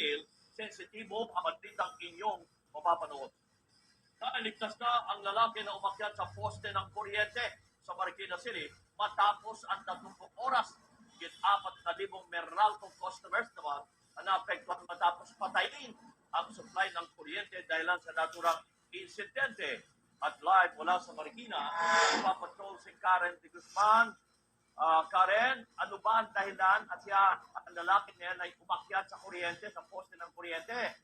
dahil sensitibo ang inyong mapapanood. Nailigtas na ang lalaki na umakyat sa poste ng kuryente sa Marikina City matapos ang 30 oras. Git apat na libong Meralco customers naman ang naapektuhan matapos patayin ang supply ng kuryente dahil sa naturang insidente. At live mula sa Marikina, ipapatrol si Karen de Guzman. Ah, Karen, ano ba ang dahilan at siya, ang lalaki niya ay umakyat sa kuryente, sa poste ng kuryente?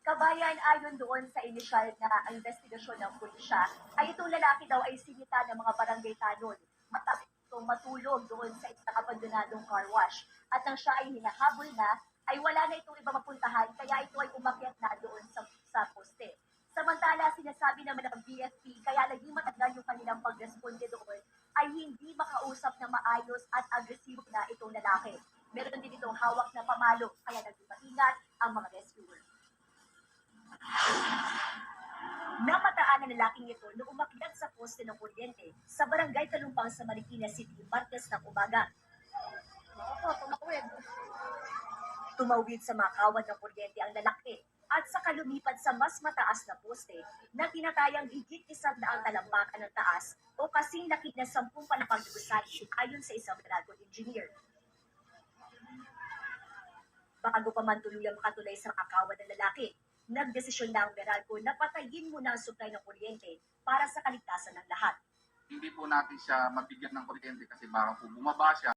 Kabayan, ayon doon sa inisyal na investigasyon ng pulisya, ay itong lalaki daw ay sinita ng mga barangay tanod matapos itong matulog doon sa isang abandonadong car wash. At nang siya ay hinahabol na, ay wala na itong iba mapuntahan, kaya ito ay umakyat na doon sa, sa poste. Samantala, sinasabi naman ng BFP, kaya makausap na maayos at agresibo na itong lalaki. Meron din itong hawak na pamalo, kaya naging maingat ang mga rescuer. Namataan ang lalaking ito nung umakyat sa poste ng kuryente sa barangay Talumpang sa Marikina City, Martes ng umaga. Tumawid. Tumawid sa makawad ng kuryente ang lalaki at sa kalumipat sa mas mataas na poste na tinatayang higit isang daang talampakan ng taas o kasing laki na sampung palapang gusali ayon sa isang dragon engineer. Bago pa man tuluyang makatulay sa makakawad ng lalaki, nagdesisyon na ang Meralco na patayin muna ang supply ng kuryente para sa kaligtasan ng lahat. hindi po natin siya mabigyan ng kuryente kasi baka po bumaba siya